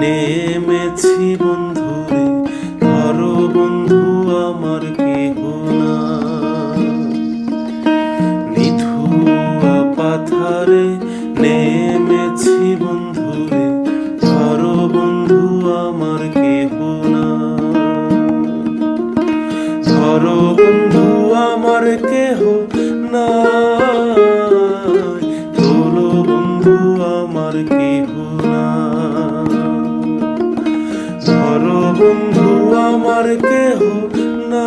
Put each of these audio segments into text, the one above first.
নেমেছি বন্ধু রে ধরো বন্ধু, আমার কেহ না নিধুয়া পাথারে নেমেছি বন্ধু রে ধরো বন্ধু, আমার কেহ না ধরো বন্ধু, আমার কেহ না বন্ধু আমার কেহ না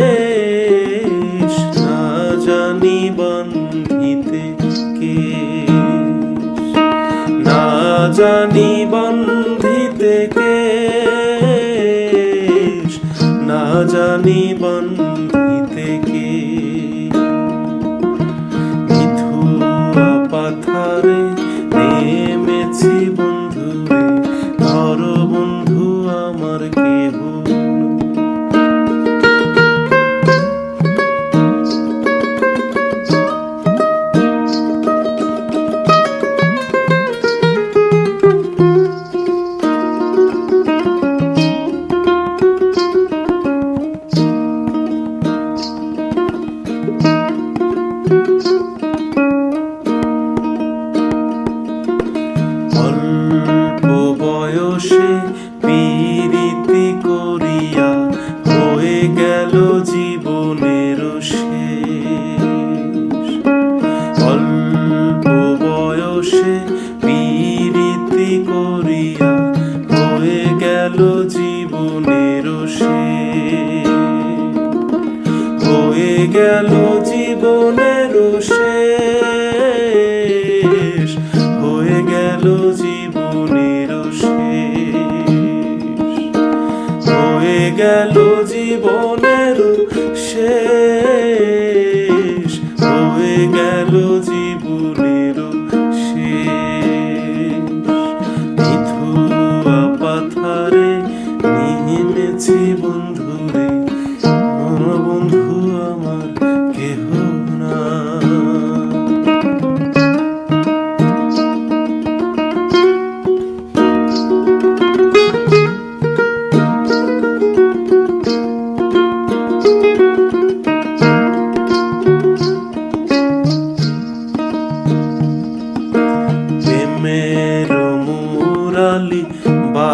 জানি বন্ধিতে কে না জানি বন্ধিতে কে মিথুয়া পাথারে বয়সে পীড়িতি করিয়া হয়ে গেল জীবনের শেষ হয়ে গেল জীবনের শেষ। হয়ে গেল জীবনের শেষ। হয়ে গেল জীবনের শেষ। হয়ে গেল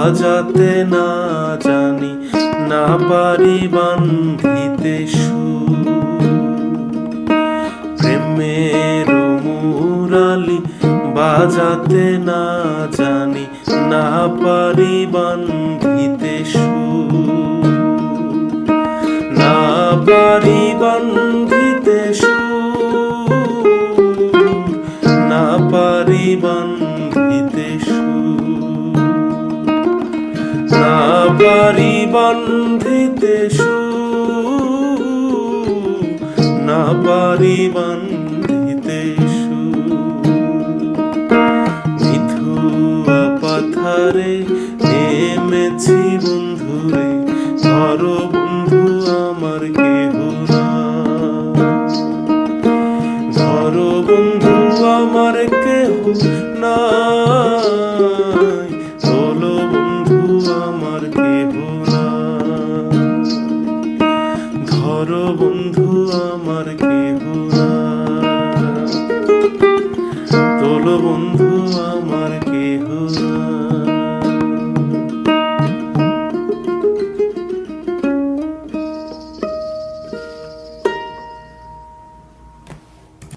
বাজাতে না জানি, না পারি বান্ধিতে সুর। প্রেমের মুরালি বাজাতে না জানি, না পারি বান্ধিতে সুর। না পারি বান্ধিতে সুর না পারি বান্ধিতে মিথুয়া পাথারে নেমেছি বন্ধু রে ধর বন্ধু আমার কেহ না। ধর বন্ধু আমার কেহ নাই বন্ধু